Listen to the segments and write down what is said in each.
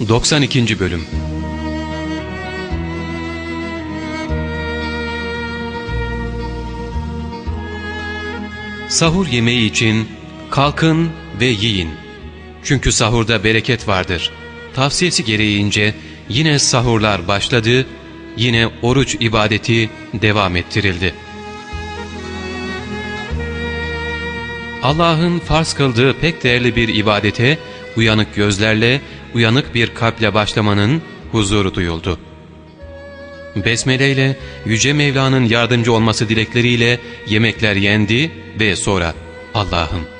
92. Bölüm Sahur yemeği için kalkın ve yiyin. Çünkü sahurda bereket vardır. Tavsiyesi gereğince yine sahurlar başladı, yine oruç ibadeti devam ettirildi. Allah'ın farz kıldığı pek değerli bir ibadete uyanık gözlerle, uyanık bir kalple başlamanın huzuru duyuldu. Besmele ile Yüce Mevla'nın yardımcı olması dilekleriyle yemekler yendi ve sonra Allah'ım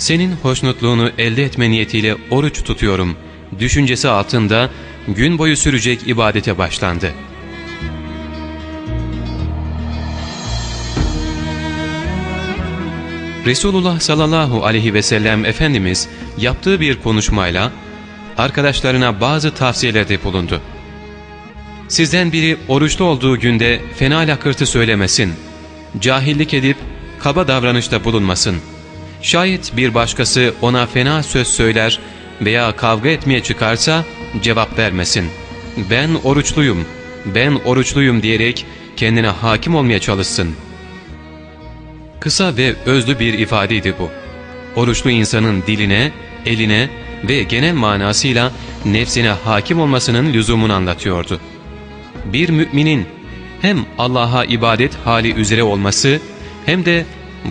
senin hoşnutluğunu elde etme niyetiyle oruç tutuyorum düşüncesi altında gün boyu sürecek ibadete başlandı. Resulullah sallallahu aleyhi ve sellem Efendimiz yaptığı bir konuşmayla arkadaşlarına bazı tavsiyelerde bulundu. Sizden biri oruçlu olduğu günde fena lakırtı söylemesin, cahillik edip kaba davranışta bulunmasın. Şayet bir başkası ona fena söz söyler veya kavga etmeye çıkarsa cevap vermesin. Ben oruçluyum, ben oruçluyum diyerek kendine hakim olmaya çalışsın. Kısa ve özlü bir ifadeydi bu. Oruçlu insanın diline, eline ve genel manasıyla nefsine hakim olmasının lüzumunu anlatıyordu. Bir müminin hem Allah'a ibadet hali üzere olması hem de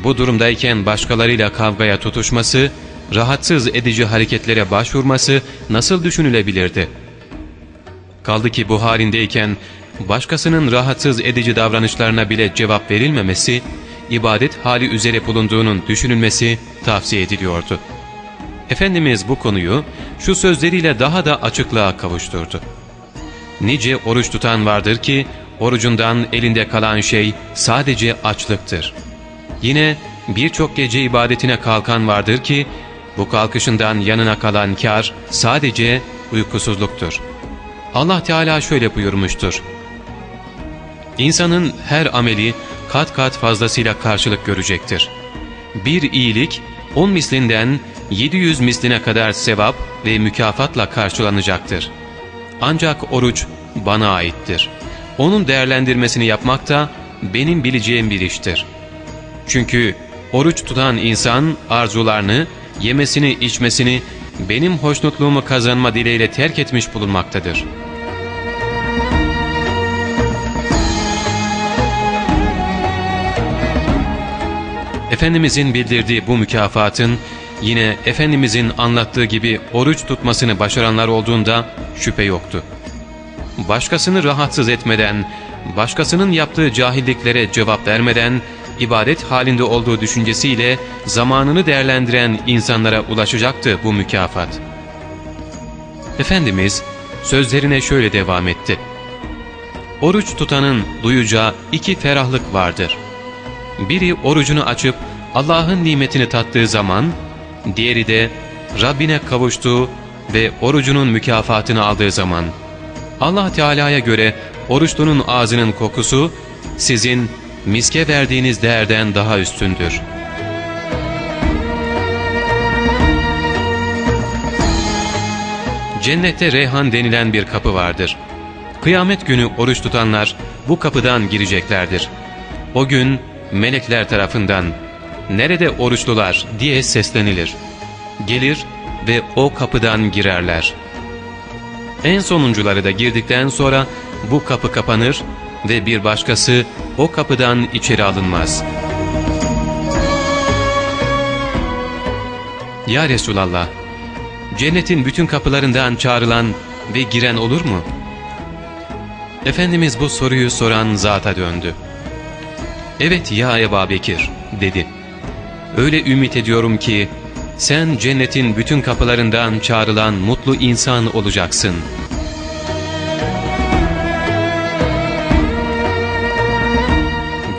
bu durumdayken başkalarıyla kavgaya tutuşması, rahatsız edici hareketlere başvurması nasıl düşünülebilirdi? Kaldı ki bu halindeyken başkasının rahatsız edici davranışlarına bile cevap verilmemesi, ibadet hali üzere bulunduğunun düşünülmesi tavsiye ediliyordu. Efendimiz bu konuyu şu sözleriyle daha da açıklığa kavuşturdu. Nice oruç tutan vardır ki orucundan elinde kalan şey sadece açlıktır. Yine birçok gece ibadetine kalkan vardır ki bu kalkışından yanına kalan kar sadece uykusuzluktur. Allah Teala şöyle buyurmuştur. İnsanın her ameli kat kat fazlasıyla karşılık görecektir. Bir iyilik on mislinden 700 misline kadar sevap ve mükafatla karşılanacaktır. Ancak oruç bana aittir. Onun değerlendirmesini yapmak da benim bileceğim bir iştir. Çünkü oruç tutan insan arzularını, yemesini, içmesini benim hoşnutluğumu kazanma dileğiyle terk etmiş bulunmaktadır.'' Efendimizin bildirdiği bu mükafatın yine Efendimizin anlattığı gibi oruç tutmasını başaranlar olduğunda şüphe yoktu. Başkasını rahatsız etmeden, başkasının yaptığı cahilliklere cevap vermeden, ibadet halinde olduğu düşüncesiyle zamanını değerlendiren insanlara ulaşacaktı bu mükafat. Efendimiz sözlerine şöyle devam etti. Oruç tutanın duyacağı iki ferahlık vardır.'' Biri orucunu açıp Allah'ın nimetini tattığı zaman, diğeri de Rabbine kavuştuğu ve orucunun mükafatını aldığı zaman. Allah Teala'ya göre oruçlunun ağzının kokusu sizin miske verdiğiniz değerden daha üstündür. Cennette Reyhan denilen bir kapı vardır. Kıyamet günü oruç tutanlar bu kapıdan gireceklerdir. O gün melekler tarafından ''Nerede oruçlular?'' diye seslenilir. Gelir ve o kapıdan girerler. En sonuncuları da girdikten sonra bu kapı kapanır ve bir başkası o kapıdan içeri alınmaz. Ya Resulallah, cennetin bütün kapılarından çağrılan ve giren olur mu? Efendimiz bu soruyu soran zata döndü. ''Evet ya Ebu Bekir'' dedi. ''Öyle ümit ediyorum ki sen cennetin bütün kapılarından çağrılan mutlu insan olacaksın.''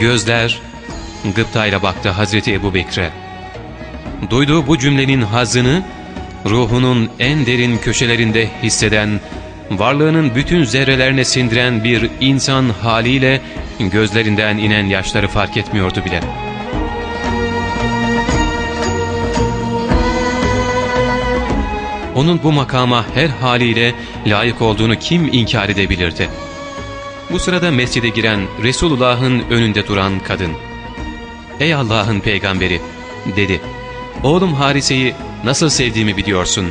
Gözler gıptayla baktı Hazreti Ebu Bekir'e. Duyduğu bu cümlenin hazını ruhunun en derin köşelerinde hisseden varlığının bütün zerrelerine sindiren bir insan haliyle gözlerinden inen yaşları fark etmiyordu bile. onun bu makama her haliyle layık olduğunu kim inkar edebilirdi? Bu sırada mescide giren Resulullah'ın önünde duran kadın. ''Ey Allah'ın peygamberi'' dedi. ''Oğlum Harise'yi nasıl sevdiğimi biliyorsun.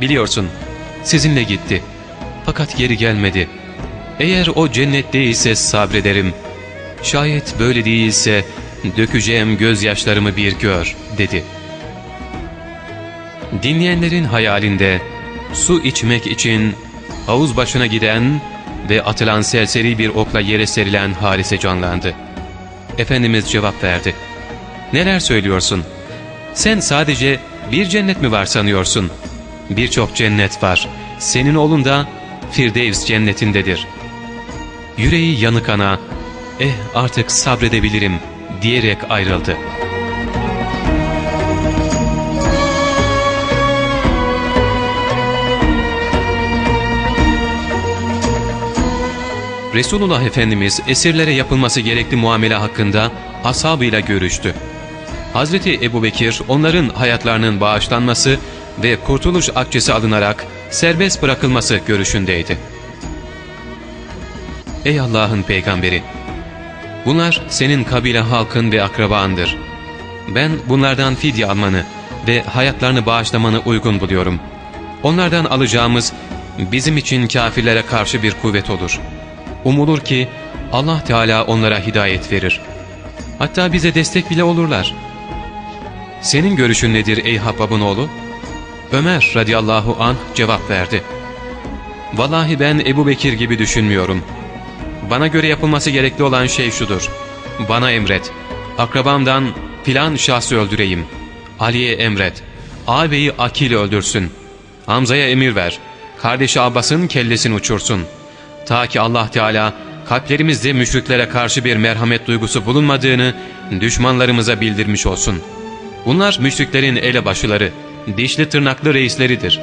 Biliyorsun, sizinle gitti. Fakat geri gelmedi. Eğer o cennetteyse sabrederim. Şayet böyle değilse dökeceğim gözyaşlarımı bir gör.'' dedi. Dinleyenlerin hayalinde su içmek için havuz başına giden ve atılan serseri bir okla yere serilen Harise canlandı. Efendimiz cevap verdi. Neler söylüyorsun? Sen sadece bir cennet mi var sanıyorsun? Birçok cennet var. Senin oğlun da Firdevs cennetindedir. Yüreği yanık ana, eh artık sabredebilirim diyerek ayrıldı. Resulullah Efendimiz esirlere yapılması gerekli muamele hakkında ashabıyla görüştü. Hazreti Ebu Bekir onların hayatlarının bağışlanması ve kurtuluş akçesi alınarak serbest bırakılması görüşündeydi. Ey Allah'ın peygamberi! Bunlar senin kabile halkın ve akrabandır. Ben bunlardan fidye almanı ve hayatlarını bağışlamanı uygun buluyorum. Onlardan alacağımız bizim için kafirlere karşı bir kuvvet olur. Umulur ki Allah Teala onlara hidayet verir. Hatta bize destek bile olurlar. Senin görüşün nedir ey Habbab'ın oğlu? Ömer radıyallahu anh cevap verdi. Vallahi ben Ebu Bekir gibi düşünmüyorum. Bana göre yapılması gerekli olan şey şudur. Bana emret. Akrabamdan filan şahsı öldüreyim. Ali'ye emret. Ağabeyi Akil öldürsün. Hamza'ya emir ver. Kardeşi Abbas'ın kellesini uçursun. Ta ki Allah Teala kalplerimizde müşriklere karşı bir merhamet duygusu bulunmadığını düşmanlarımıza bildirmiş olsun. Bunlar müşriklerin elebaşıları, dişli tırnaklı reisleridir.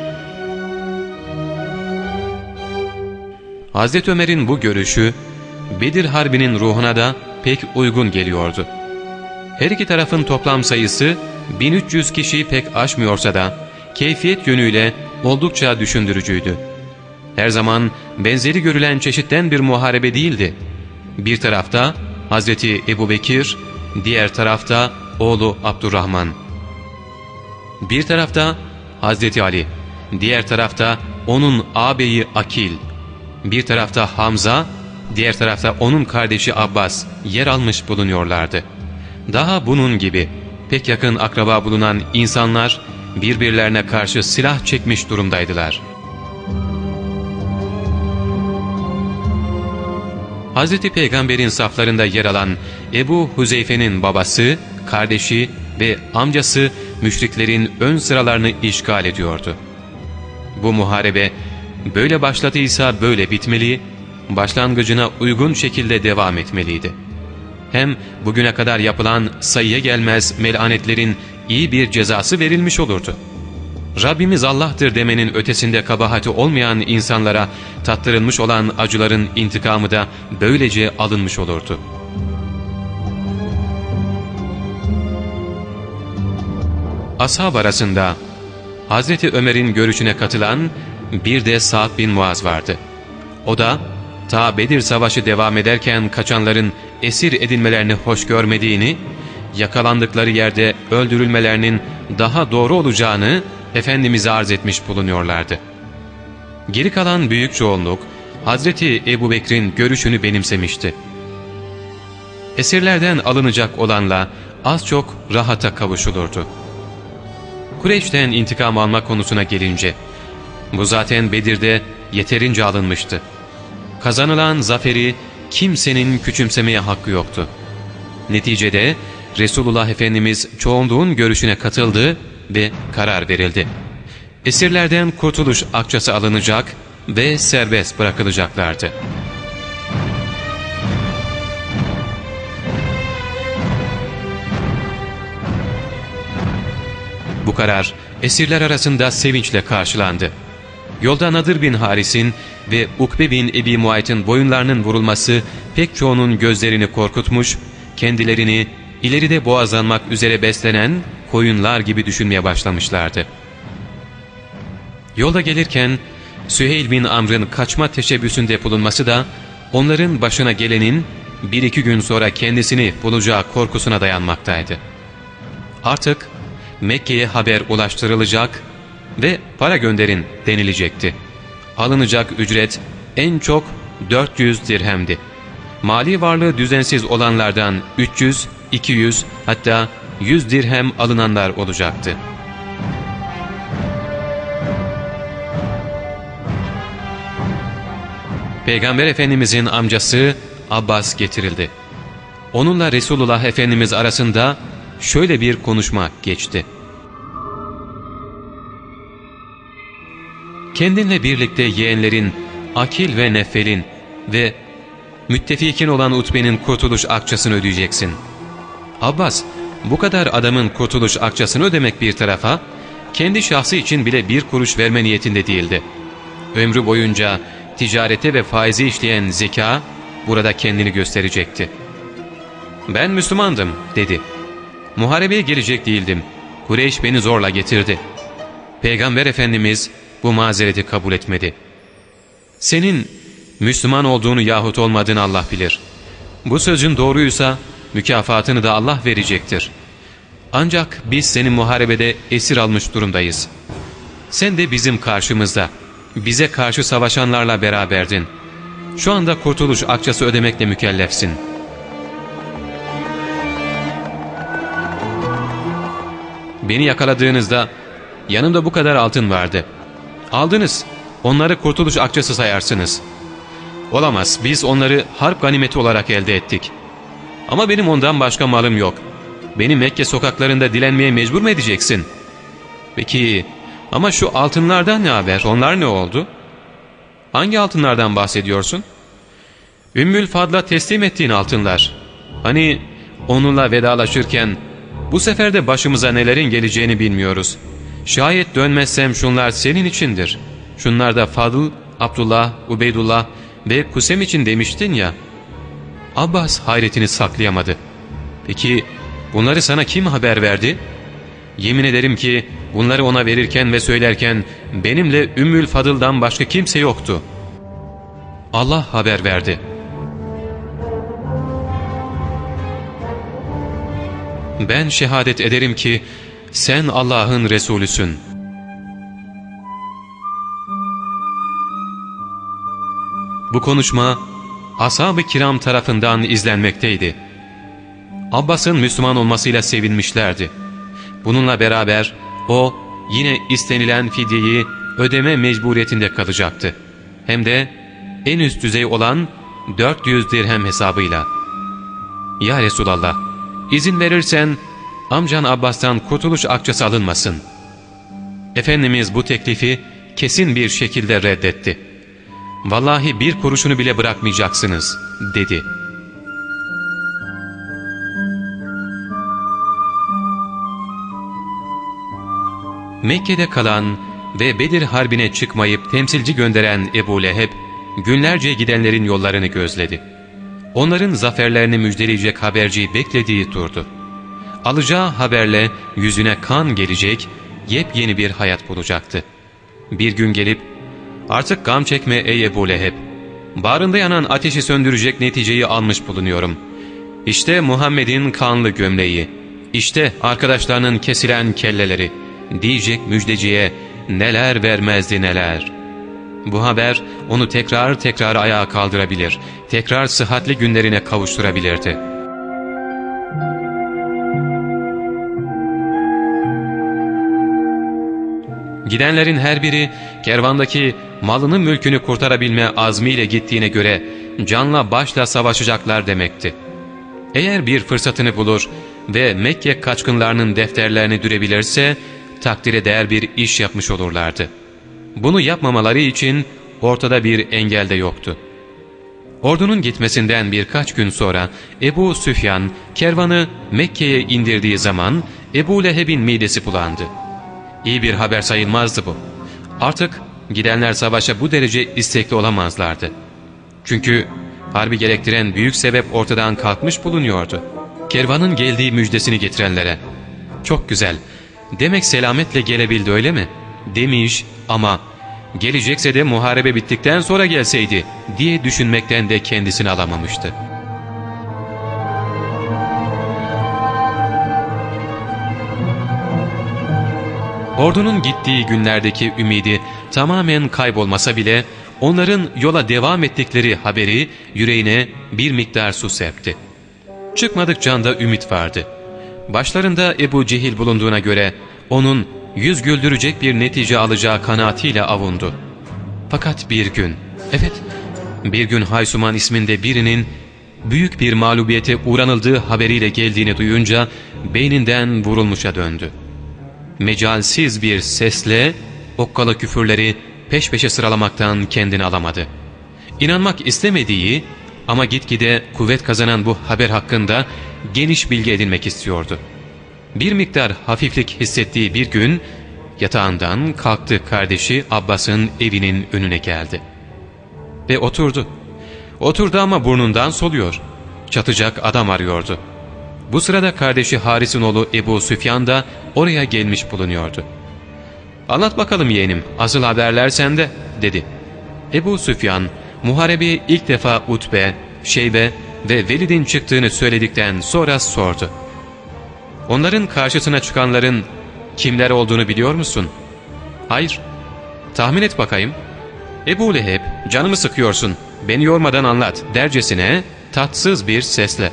Hazreti Ömer'in bu görüşü Bedir Harbi'nin ruhuna da pek uygun geliyordu. Her iki tarafın toplam sayısı 1300 kişiyi pek aşmıyorsa da keyfiyet yönüyle oldukça düşündürücüydü. Her zaman benzeri görülen çeşitten bir muharebe değildi. Bir tarafta Hazreti Ebu Bekir, diğer tarafta oğlu Abdurrahman. Bir tarafta Hazreti Ali, diğer tarafta onun ağabeyi Akil, bir tarafta Hamza, diğer tarafta onun kardeşi Abbas yer almış bulunuyorlardı. Daha bunun gibi pek yakın akraba bulunan insanlar birbirlerine karşı silah çekmiş durumdaydılar. Hz. Peygamber'in saflarında yer alan Ebu Huzeyfe'nin babası, kardeşi ve amcası müşriklerin ön sıralarını işgal ediyordu. Bu muharebe böyle başladıysa böyle bitmeli, başlangıcına uygun şekilde devam etmeliydi. Hem bugüne kadar yapılan sayıya gelmez melanetlerin iyi bir cezası verilmiş olurdu. Rabbimiz Allah'tır demenin ötesinde kabahati olmayan insanlara tattırılmış olan acıların intikamı da böylece alınmış olurdu. Ashab arasında Hazreti Ömer'in görüşüne katılan bir de Sa'd bin Muaz vardı. O da ta Bedir Savaşı devam ederken kaçanların esir edilmelerini hoş görmediğini, yakalandıkları yerde öldürülmelerinin daha doğru olacağını Efendimiz'e arz etmiş bulunuyorlardı. Geri kalan büyük çoğunluk Hazreti Ebu Bekir'in görüşünü benimsemişti. Esirlerden alınacak olanla az çok rahata kavuşulurdu. Kureyş'ten intikam alma konusuna gelince, bu zaten Bedir'de yeterince alınmıştı. Kazanılan zaferi kimsenin küçümsemeye hakkı yoktu. Neticede Resulullah Efendimiz çoğunluğun görüşüne katıldı ve karar verildi. Esirlerden kurtuluş akçası alınacak ve serbest bırakılacaklardı. Bu karar esirler arasında sevinçle karşılandı. Yolda Nadir bin Haris'in ve Ukbe bin Ebi Muayt'ın boyunlarının vurulması pek çoğunun gözlerini korkutmuş, kendilerini ileride boğazlanmak üzere beslenen koyunlar gibi düşünmeye başlamışlardı. Yolda gelirken Süheyl bin Amr'ın kaçma teşebbüsünde bulunması da onların başına gelenin bir iki gün sonra kendisini bulacağı korkusuna dayanmaktaydı. Artık Mekke'ye haber ulaştırılacak ve para gönderin denilecekti. Alınacak ücret en çok 400 dirhemdi. Mali varlığı düzensiz olanlardan 300, 200 hatta 100 dirhem alınanlar olacaktı. Peygamber Efendimizin amcası Abbas getirildi. Onunla Resulullah Efendimiz arasında şöyle bir konuşma geçti. Kendinle birlikte yeğenlerin Akil ve Neffel'in ve müttefikin olan Utbe'nin kurtuluş akçasını ödeyeceksin. Abbas, bu kadar adamın kurtuluş akçasını ödemek bir tarafa, kendi şahsı için bile bir kuruş verme niyetinde değildi. Ömrü boyunca ticarete ve faizi işleyen zeka burada kendini gösterecekti. Ben Müslümandım dedi. Muharebeye gelecek değildim. Kureyş beni zorla getirdi. Peygamber Efendimiz bu mazereti kabul etmedi. Senin Müslüman olduğunu yahut olmadığını Allah bilir. Bu sözün doğruysa mükafatını da Allah verecektir. Ancak biz seni muharebede esir almış durumdayız. Sen de bizim karşımızda, bize karşı savaşanlarla beraberdin. Şu anda kurtuluş akçası ödemekle mükellefsin. Beni yakaladığınızda yanımda bu kadar altın vardı. Aldınız, onları kurtuluş akçası sayarsınız. Olamaz, biz onları harp ganimeti olarak elde ettik. Ama benim ondan başka malım yok. Beni Mekke sokaklarında dilenmeye mecbur mu edeceksin? Peki, ama şu altınlardan ne haber? Onlar ne oldu? Hangi altınlardan bahsediyorsun? Ümmül Fadla teslim ettiğin altınlar. Hani onunla vedalaşırken bu sefer de başımıza nelerin geleceğini bilmiyoruz. Şayet dönmezsem şunlar senin içindir. Şunlar da Fadıl, Abdullah, Ubeydullah ve Kusem için demiştin ya. Abbas hayretini saklayamadı. Peki bunları sana kim haber verdi? Yemin ederim ki bunları ona verirken ve söylerken benimle Ümmül Fadıl'dan başka kimse yoktu. Allah haber verdi. Ben şehadet ederim ki sen Allah'ın Resulüsün. Bu konuşma ashab-ı kiram tarafından izlenmekteydi. Abbas'ın Müslüman olmasıyla sevinmişlerdi. Bununla beraber o yine istenilen fidyeyi ödeme mecburiyetinde kalacaktı. Hem de en üst düzey olan 400 dirhem hesabıyla. Ya Resulallah, izin verirsen amcan Abbas'tan kurtuluş akçası alınmasın. Efendimiz bu teklifi kesin bir şekilde reddetti. Vallahi bir kuruşunu bile bırakmayacaksınız, dedi. Mekke'de kalan ve Bedir Harbi'ne çıkmayıp temsilci gönderen Ebu Leheb, günlerce gidenlerin yollarını gözledi. Onların zaferlerini müjdeleyecek haberciyi beklediği durdu. Alacağı haberle yüzüne kan gelecek, yepyeni bir hayat bulacaktı. Bir gün gelip, ''Artık gam çekme ey Ebu Leheb, bağrında yanan ateşi söndürecek neticeyi almış bulunuyorum. İşte Muhammed'in kanlı gömleği, işte arkadaşlarının kesilen kelleleri.'' diyecek müjdeciye neler vermezdi neler. Bu haber onu tekrar tekrar ayağa kaldırabilir, tekrar sıhhatli günlerine kavuşturabilirdi. Gidenlerin her biri kervandaki malını mülkünü kurtarabilme azmiyle gittiğine göre canla başla savaşacaklar demekti. Eğer bir fırsatını bulur ve Mekke kaçkınlarının defterlerini dürebilirse takdire değer bir iş yapmış olurlardı. Bunu yapmamaları için ortada bir engel de yoktu. Ordunun gitmesinden birkaç gün sonra Ebu Süfyan kervanı Mekke'ye indirdiği zaman Ebu Leheb'in midesi bulandı. İyi bir haber sayılmazdı bu. Artık gidenler savaşa bu derece istekli olamazlardı. Çünkü harbi gerektiren büyük sebep ortadan kalkmış bulunuyordu. Kervanın geldiği müjdesini getirenlere. Çok güzel, demek selametle gelebildi öyle mi? Demiş ama gelecekse de muharebe bittikten sonra gelseydi diye düşünmekten de kendisini alamamıştı. Ordunun gittiği günlerdeki ümidi tamamen kaybolmasa bile onların yola devam ettikleri haberi yüreğine bir miktar su serpti. Çıkmadık canda ümit vardı. Başlarında Ebu Cehil bulunduğuna göre onun yüz güldürecek bir netice alacağı kanaatiyle avundu. Fakat bir gün, evet bir gün Haysuman isminde birinin büyük bir mağlubiyete uğranıldığı haberiyle geldiğini duyunca beyninden vurulmuşa döndü. Mecalsiz bir sesle okkalı küfürleri peş peşe sıralamaktan kendini alamadı. İnanmak istemediği ama gitgide kuvvet kazanan bu haber hakkında geniş bilgi edinmek istiyordu. Bir miktar hafiflik hissettiği bir gün yatağından kalktı kardeşi Abbas'ın evinin önüne geldi. Ve oturdu. Oturdu ama burnundan soluyor. Çatacak adam arıyordu. Bu sırada kardeşi Haris'in oğlu Ebu Süfyan da oraya gelmiş bulunuyordu. ''Anlat bakalım yeğenim, asıl haberler sende.'' dedi. Ebu Süfyan, muharebeye ilk defa Utbe, Şeybe ve Velid'in çıktığını söyledikten sonra sordu. ''Onların karşısına çıkanların kimler olduğunu biliyor musun?'' ''Hayır.'' ''Tahmin et bakayım.'' Ebu Leheb, ''Canımı sıkıyorsun, beni yormadan anlat.'' dercesine tatsız bir sesle.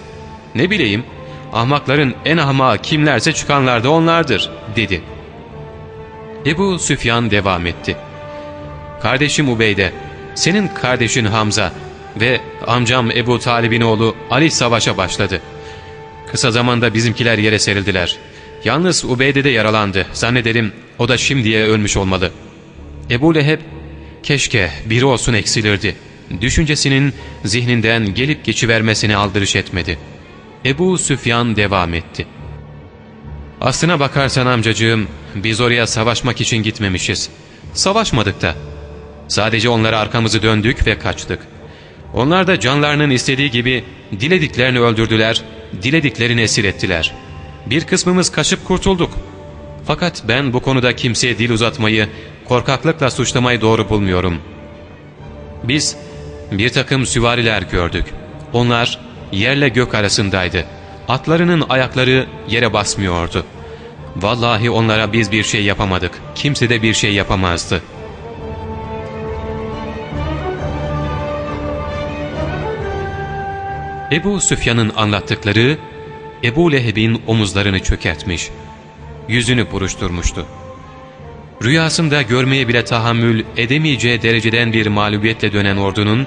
''Ne bileyim, ahmakların en ahmağı kimlerse çıkanlar da onlardır.'' dedi. Ebu Süfyan devam etti. Kardeşim Ubeyde, senin kardeşin Hamza ve amcam Ebu Talib'in oğlu Ali savaşa başladı. Kısa zamanda bizimkiler yere serildiler. Yalnız Ubeyde de yaralandı. Zannederim o da şimdiye ölmüş olmalı. Ebu Leheb, keşke biri olsun eksilirdi. Düşüncesinin zihninden gelip geçivermesine aldırış etmedi. Ebu Süfyan devam etti. Aslına bakarsan amcacığım, biz oraya savaşmak için gitmemişiz. Savaşmadık da. Sadece onlara arkamızı döndük ve kaçtık. Onlar da canlarının istediği gibi dilediklerini öldürdüler, dilediklerini esir ettiler. Bir kısmımız kaçıp kurtulduk. Fakat ben bu konuda kimseye dil uzatmayı, korkaklıkla suçlamayı doğru bulmuyorum. Biz bir takım süvariler gördük. Onlar yerle gök arasındaydı. Atlarının ayakları yere basmıyordu. Vallahi onlara biz bir şey yapamadık. Kimse de bir şey yapamazdı. Ebu Süfyan'ın anlattıkları Ebu Leheb'in omuzlarını çökertmiş, yüzünü buruşturmuştu. Rüyasında görmeye bile tahammül edemeyeceği dereceden bir mağlubiyetle dönen ordunun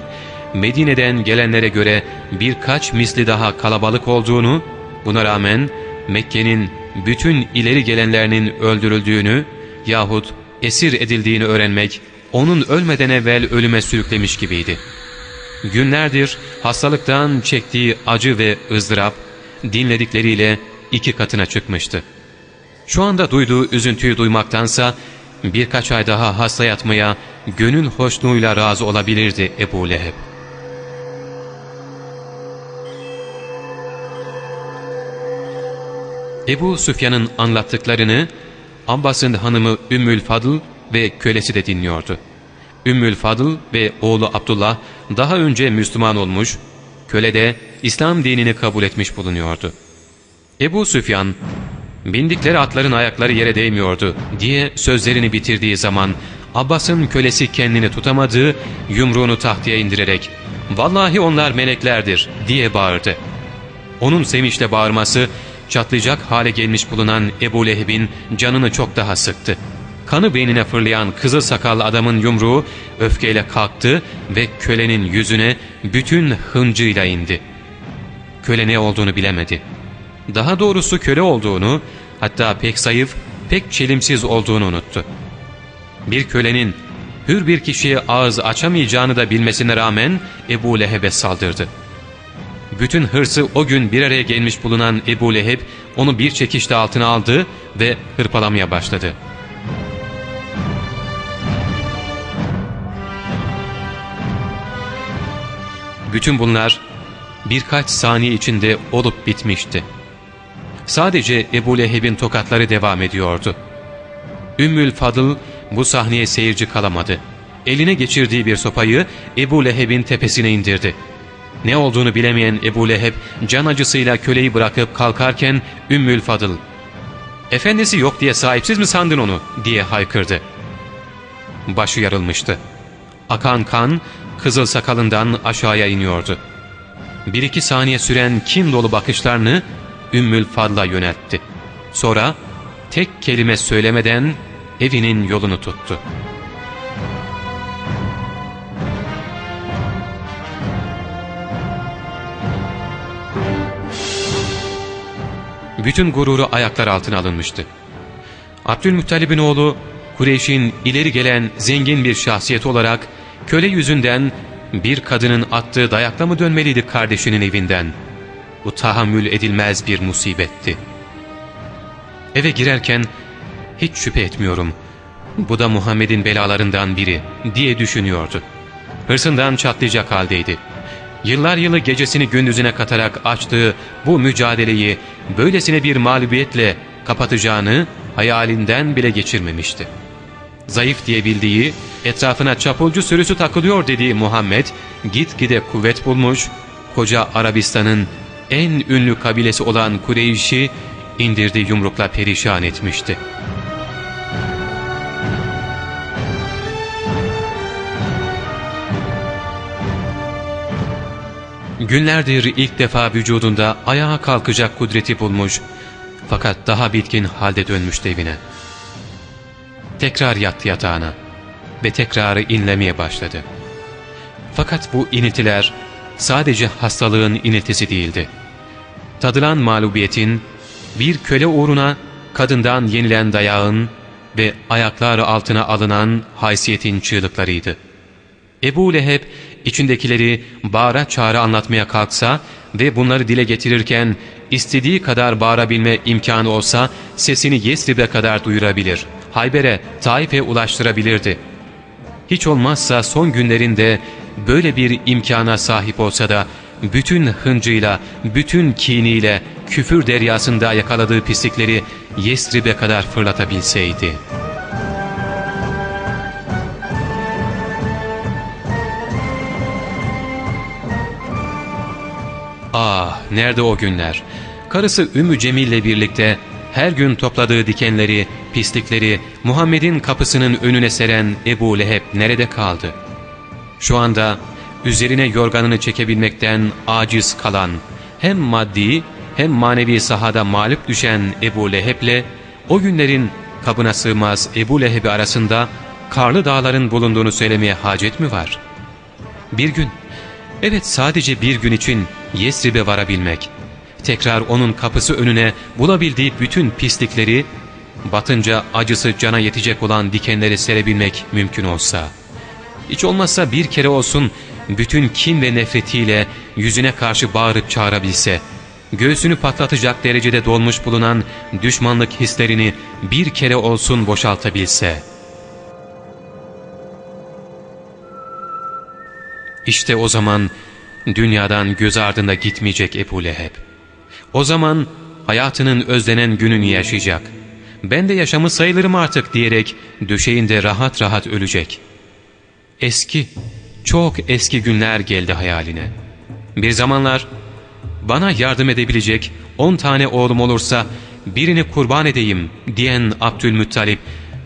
Medine'den gelenlere göre birkaç misli daha kalabalık olduğunu, buna rağmen Mekke'nin bütün ileri gelenlerinin öldürüldüğünü yahut esir edildiğini öğrenmek onun ölmeden evvel ölüme sürüklemiş gibiydi. Günlerdir hastalıktan çektiği acı ve ızdırap dinledikleriyle iki katına çıkmıştı. Şu anda duyduğu üzüntüyü duymaktansa birkaç ay daha hasta yatmaya gönül hoşluğuyla razı olabilirdi Ebu Leheb. Ebu Süfyan'ın anlattıklarını Abbas'ın hanımı Ümmül Fadıl ve kölesi de dinliyordu. Ümmül Fadıl ve oğlu Abdullah daha önce Müslüman olmuş, köle de İslam dinini kabul etmiş bulunuyordu. Ebu Süfyan, bindikleri atların ayakları yere değmiyordu diye sözlerini bitirdiği zaman Abbas'ın kölesi kendini tutamadığı yumruğunu tahtaya indirerek ''Vallahi onlar meleklerdir'' diye bağırdı. Onun sevinçle bağırması çatlayacak hale gelmiş bulunan Ebu Leheb'in canını çok daha sıktı. Kanı beynine fırlayan kızıl sakallı adamın yumruğu öfkeyle kalktı ve kölenin yüzüne bütün hıncıyla indi. Köle ne olduğunu bilemedi. Daha doğrusu köle olduğunu, hatta pek zayıf, pek çelimsiz olduğunu unuttu. Bir kölenin hür bir kişiye ağız açamayacağını da bilmesine rağmen Ebu Leheb'e saldırdı. Bütün hırsı o gün bir araya gelmiş bulunan Ebu Leheb onu bir çekişte altına aldı ve hırpalamaya başladı. Bütün bunlar birkaç saniye içinde olup bitmişti. Sadece Ebu Leheb'in tokatları devam ediyordu. Ümmül Fadıl bu sahneye seyirci kalamadı. Eline geçirdiği bir sopayı Ebu Leheb'in tepesine indirdi. Ne olduğunu bilemeyen Ebu Leheb can acısıyla köleyi bırakıp kalkarken Ümmül Fadıl ''Efendisi yok diye sahipsiz mi sandın onu?'' diye haykırdı. Başı yarılmıştı. Akan kan kızıl sakalından aşağıya iniyordu. Bir iki saniye süren kin dolu bakışlarını Ümmül Fadl'a yöneltti. Sonra tek kelime söylemeden evinin yolunu tuttu. Bütün gururu ayaklar altına alınmıştı. Abdülmuttalib'in oğlu Kureyş'in ileri gelen zengin bir şahsiyet olarak köle yüzünden bir kadının attığı dayakla mı dönmeliydi kardeşinin evinden? Bu tahammül edilmez bir musibetti. Eve girerken hiç şüphe etmiyorum. Bu da Muhammed'in belalarından biri diye düşünüyordu. Hırsından çatlayacak haldeydi. Yıllar yılı gecesini gündüzüne katarak açtığı bu mücadeleyi böylesine bir mağlubiyetle kapatacağını hayalinden bile geçirmemişti. Zayıf diye bildiği, etrafına çapulcu sürüsü takılıyor dediği Muhammed, gitgide kuvvet bulmuş, koca Arabistan'ın en ünlü kabilesi olan Kureyş'i indirdiği yumrukla perişan etmişti. Günlerdir ilk defa vücudunda ayağa kalkacak kudreti bulmuş fakat daha bitkin halde dönmüştü evine. Tekrar yattı yatağına ve tekrar inlemeye başladı. Fakat bu iniltiler sadece hastalığın iniltisi değildi. Tadılan mağlubiyetin, bir köle uğruna kadından yenilen dayağın ve ayaklar altına alınan haysiyetin çığlıklarıydı. Ebu Leheb içindekileri bağıra çağrı anlatmaya kalksa ve bunları dile getirirken istediği kadar bağırabilme imkanı olsa sesini Yesrib'e kadar duyurabilir, Hayber'e, Taif'e ulaştırabilirdi. Hiç olmazsa son günlerinde böyle bir imkana sahip olsa da bütün hıncıyla, bütün kiniyle, küfür deryasında yakaladığı pislikleri Yesrib'e kadar fırlatabilseydi.'' Ah nerede o günler? Karısı Ümmü Cemil ile birlikte her gün topladığı dikenleri, pislikleri Muhammed'in kapısının önüne seren Ebu Leheb nerede kaldı? Şu anda üzerine yorganını çekebilmekten aciz kalan, hem maddi hem manevi sahada mağlup düşen Ebu Leheb'le o günlerin kabına sığmaz Ebu Leheb'i arasında karlı dağların bulunduğunu söylemeye hacet mi var? Bir gün, evet sadece bir gün için Yesrib'e varabilmek, tekrar onun kapısı önüne bulabildiği bütün pislikleri, batınca acısı cana yetecek olan dikenleri serebilmek mümkün olsa, hiç olmazsa bir kere olsun bütün kin ve nefretiyle yüzüne karşı bağırıp çağırabilse, göğsünü patlatacak derecede dolmuş bulunan düşmanlık hislerini bir kere olsun boşaltabilse. İşte o zaman dünyadan göz ardında gitmeyecek Ebu Leheb. O zaman hayatının özlenen gününü yaşayacak. Ben de yaşamı sayılırım artık diyerek döşeğinde rahat rahat ölecek. Eski, çok eski günler geldi hayaline. Bir zamanlar bana yardım edebilecek on tane oğlum olursa birini kurban edeyim diyen Abdülmuttalip,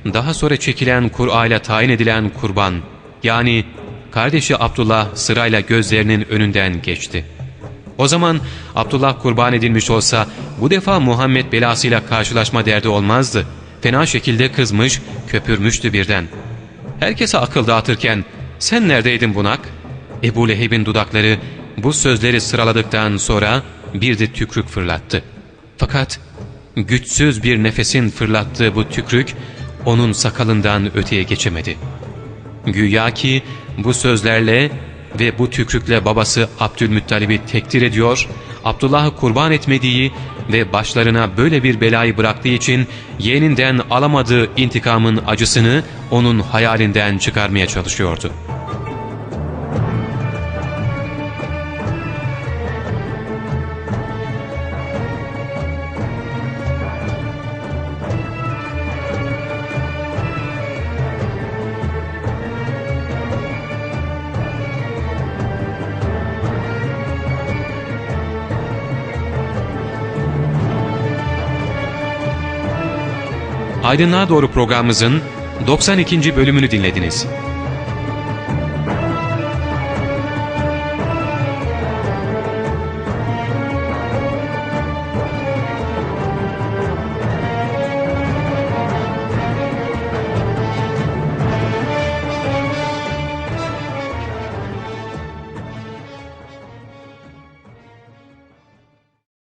daha sonra çekilen Kur'a ile tayin edilen kurban, yani kardeşi Abdullah sırayla gözlerinin önünden geçti. O zaman Abdullah kurban edilmiş olsa bu defa Muhammed belasıyla karşılaşma derdi olmazdı. Fena şekilde kızmış, köpürmüştü birden. Herkese akıl dağıtırken sen neredeydin bunak? Ebu Leheb'in dudakları bu sözleri sıraladıktan sonra bir de tükrük fırlattı. Fakat güçsüz bir nefesin fırlattığı bu tükrük onun sakalından öteye geçemedi. Güya ki bu sözlerle ve bu tükrükle babası Abdülmuttalib'i tekdir ediyor, Abdullah'ı kurban etmediği ve başlarına böyle bir belayı bıraktığı için yeğeninden alamadığı intikamın acısını onun hayalinden çıkarmaya çalışıyordu. Aydınlığa Doğru programımızın 92. bölümünü dinlediniz.